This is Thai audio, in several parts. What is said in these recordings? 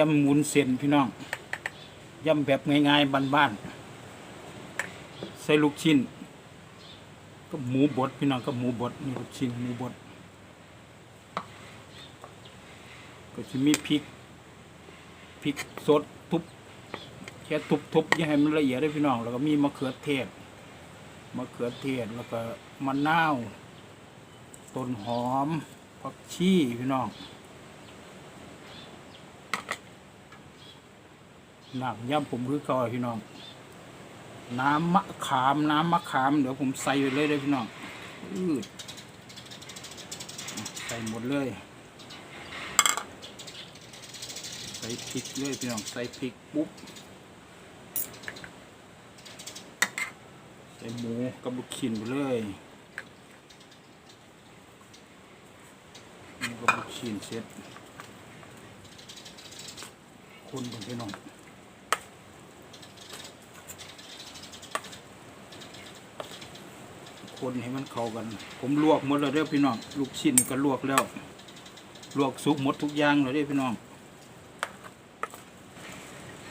ยำยำมุนเส้นพี่น้องยำแบบง่ายๆบ้านๆใส่ลูกชิ้น ก็หมูบดพี่น้องก็หมูบดนี่ลูกชิ้นหมูบดก็จะมีพริกพริกสดทุบแค่ทุบๆอย่าให้มันละเอียดได้พี่น้อง แล้วก็มีมะเขือเทศมะเขือเทศแล้วก็มะนาวต้นหอมผักชีพี่น้อง น้ำย่ำผมคือเก่าพี่น้อง น้ำมะขามน้ำมะขาม เดี๋ยวผมใส่ไปเลยเลยพี่น้องอืดใส่หมดเลย ใส่พริกเลยพี่น้องใส่พริกปุ๊บใส่หมูกับลูกชิ้นไปเลยหมูกับลูกชิ้นเสร็จคนกันพี่น้อง คนให้มันเข้ากัน ผมลวกหมดแล้วเด้อพี่น้องลูกชิ้นก็ลวกแล้ว ลวกสุกหมดทุกอย่างเลยเด้อพี่น้อง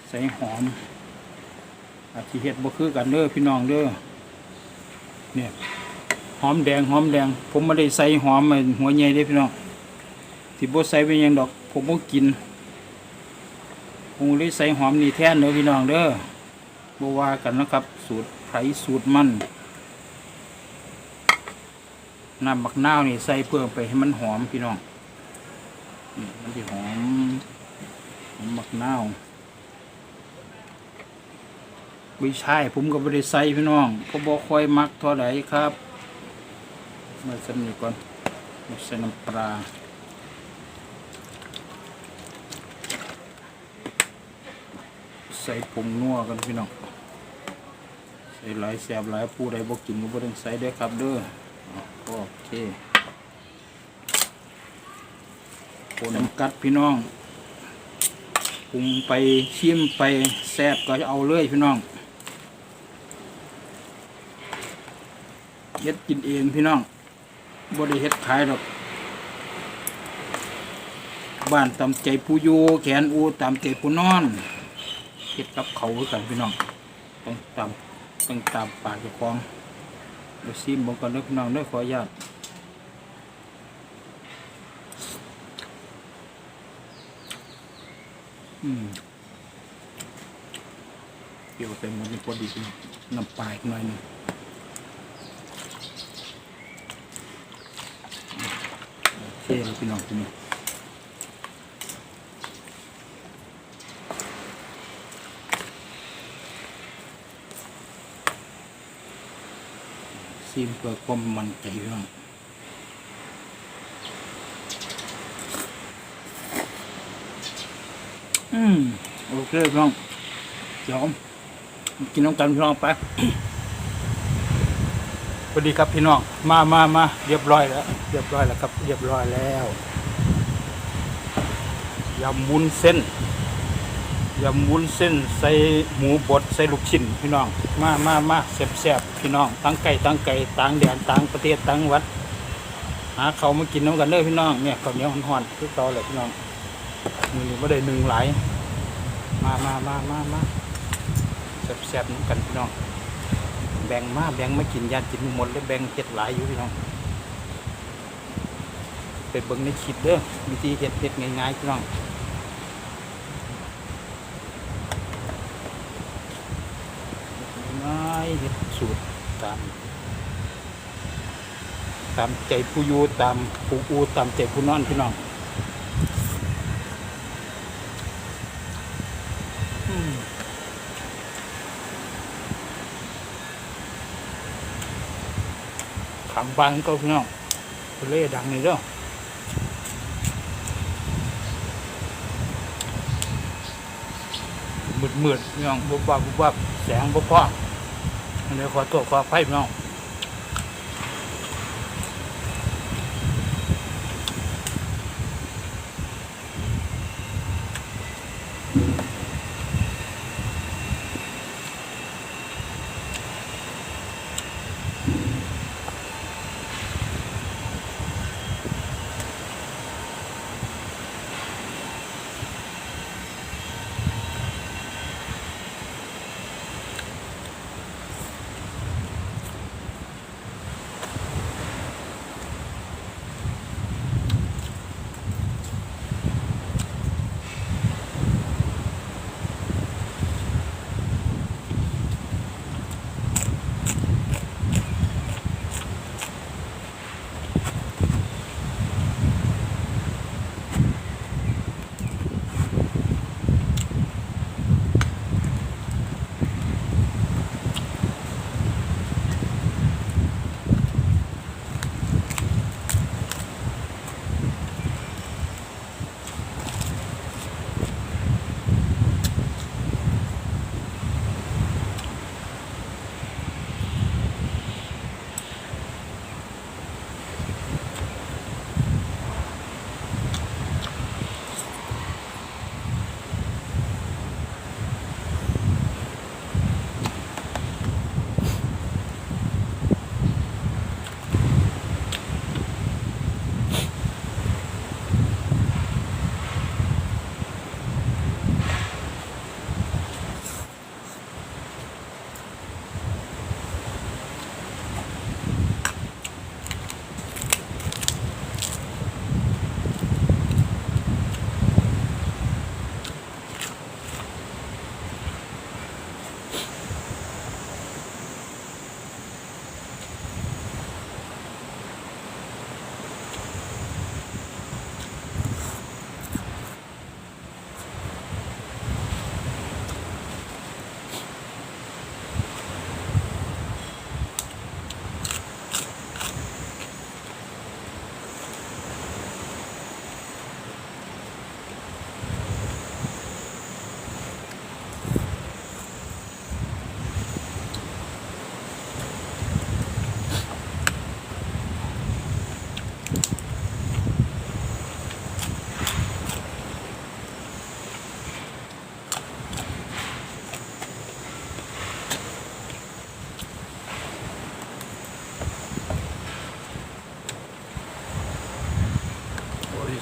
ใส่หอมอาทิเห็ดบ่คือกันเด้อพี่น้องเด้อเนี่ยหอมแดงหอมแดง ผมไม่ได้ใส่หอมไอ้หัวใหญ่เด้พี่น้องที่บ่ใส่เป็นยังดอก ผมบ่กินผมเลยใส่หอมนี่แทนเด้อพี่น้องเด้อบ่ว่ากันนะครับ สูตรไผสูตรมัน น้ำบักนาวนี่ใส่เพิ่มไปให้มันหอมพี่น้องนี่มันจะหอมหอมบักนาวไม่ใช่ผมก็ไม่ได้ใส่พี่น้องก็บอกค่อยมักเท่าไหร่ครับมาสนิทก่อนมาใส่น้ำปลาใส่ผงนัวกันพี่น้องใส่หลายแสบหลายผู้ใดบอกกินก็บ่ต้องใส่เด้ครับเด้อ โอเคคนกัดพี่น้องปรุงไปชิมไปแซ่บก็เอาเลยพี่น้องเฮ็ดกินเองพี่น้องบ่ได้เฮ็ดขายดอก บ้านตามใจผู้อยู่แขนอูตามใจผู้นอนเฮ็ดกับเขาคือกันพี่น้องต้องตามต้องตามปากเจ้าของ เดี๋ยวซิมบอกกันเด้อพี่น้องเด้อขออนุญาตอืมเปรี้ยวเต็มมันนี่พอดีพี่น้องน้ำปลาอีกหน่อยหนึงโอเคเลยพี่น้องที่นี่ ซิมเพื่อความมันใจพี่น้องอืมโอเคพี่น้องเดี๋ยวกินน้ำกันพี่น้องไปสวัสดีครับพี่น้อง มามามาเรียบร้อยแล้ว เรียบร้อยแล้วครับ เรียบร้อยแล้วยำวุ้นเส้น ยำวุ้นเส้นใส่หมูบดใส่ลูกชิ้นพี่น้อง มามามาแซ่บๆพี่น้องตั้งไก่ตั้งไก่ต่างแดนต่างประเทศต่างวัด หาเขามากินน้ำกันเด้อพี่น้องเนี่ยข้าวเหนียวห่อนๆคือเตอเลยพี่น้องมือไม่ได้หนึ่งหลายมามามามามาแซ่บๆน้ำกันพี่น้อง แบ่งมาแบ่งมากินยานกินหมดแล้วแบ่งเห็ดหลายอยู่พี่น้องไปเบิ่งในคลิปเด้อวิธีเห็ดเห็ดง่ายๆพี่น้องง่าย เห็ดสูตรตาม ตามใจผู้อยู่ตามผู้อูตามใจผู้นอนพี่น้องขังบางก็พี่น้องทะเลดังนี่เด้อมืดมืดๆพี่น้องบุบบับบุบบับแสงบุบพอ อันนี้ขอตัวขอไฟพี่น้อง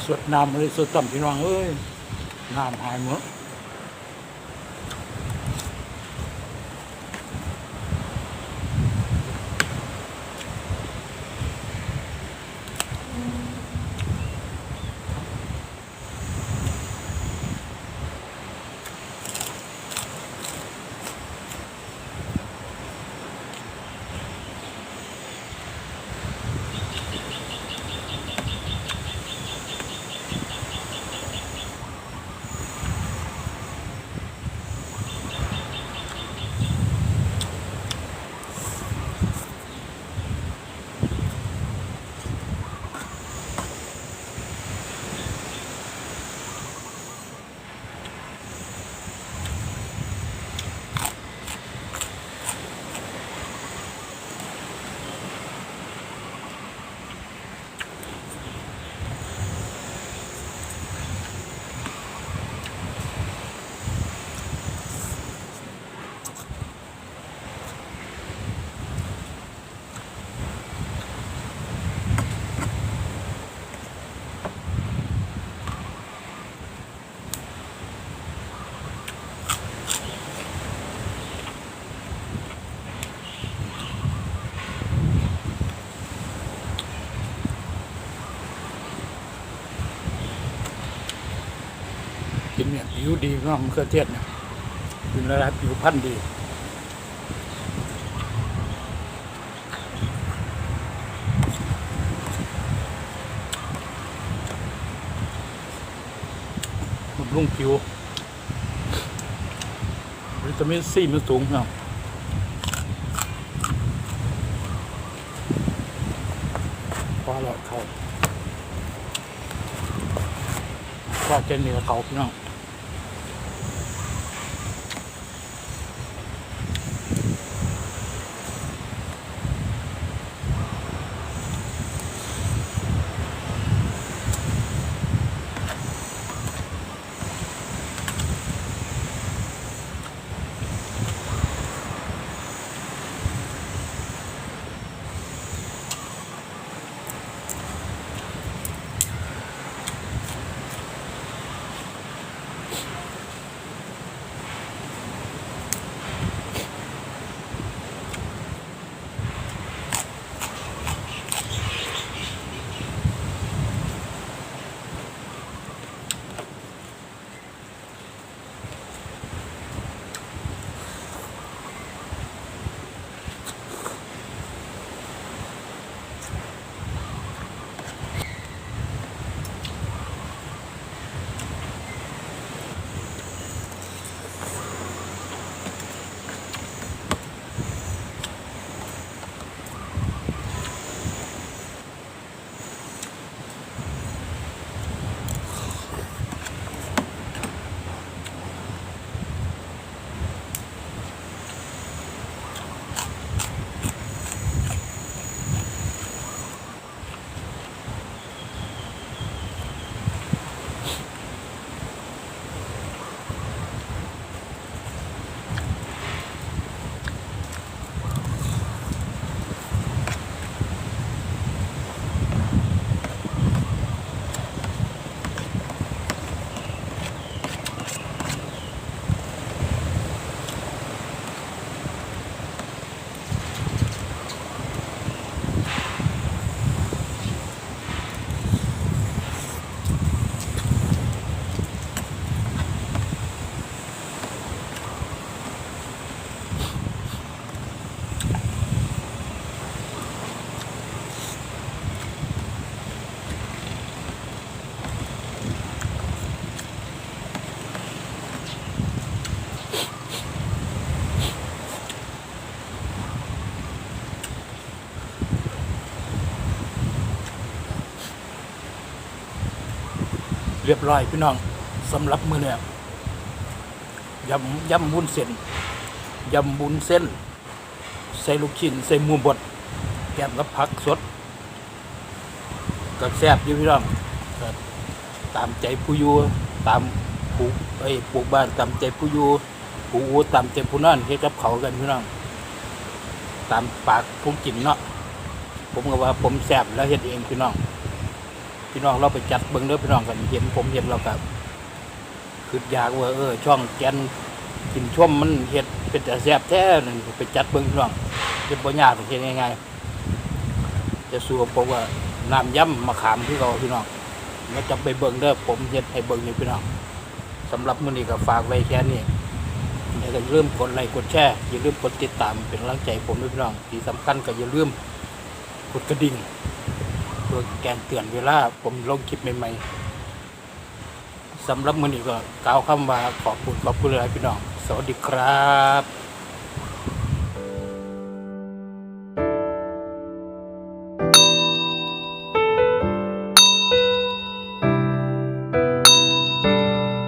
สุดน้ำบริสวดต่ำพี่น้องเอ้ยน้ำหายหมด กินเนี่ยผิวดีพี่น้องมะเขือเทศเนี่ยกินแล้วผิวพรรณดีบำรุงผิววิตามินซีมันสูงครับพอแล้วเขาพอเจนเนือเขาพี่น้อง เรียบร้อยพี่น้องสำหรับมือเนี่ยยำยำบุญเส้นยำบุญเส้น ใส่ลูกชิ้นใส่หมูบดแกมกับผักสดกับแซ่บอยู่พี่น้องตามใจผู้อยู่ตามปลูกไอ้ปลูกบ้านตามใจผู้อยู่ปลูกอูตามใจผู้นั่นเฮ็ดกับเขากันพี่น้องตามปากผู้กินเนาะผมก็ว่าผมแซ่บแล้วเฮ็ดเองพี่น้อง พี่น้องเราไปจัดเบิ่งเด้อพี่น้องกันเห็นผมเห็นเรากับคืออยากว่าเออ ช่องแกนกินช่วมมันเห็ดเป็นแต่แซ่บแท้นั่นไปจัดเบิ่งพี่น้องเฮ็ดบ่ยาเฮ็ดง่ายๆจะสู้กับผมว่าน้ำยำมะขามที่เราพี่น้องมาจับไปเบิ่งเด้อผมเฮ็ดให้เบิ่งนี่พี่น้องสำหรับมื้อนี้ก็ฝากไว้แค่นี้อย่าลืมกดไลค์กดแชร์อย่าลืมกดติดตามเป็นกำลังใจผมด้วยพี่น้องที่สำคัญก็อย่าลืมกดกระดิ่ง ตัวแกนเตือนเวลา ผมลงคลิปใหม่ๆสำหรับมือนี้ก็กล่าวคำว่าขอบคุณขอบคุณเลยพี่น้อง สวัสดีครับ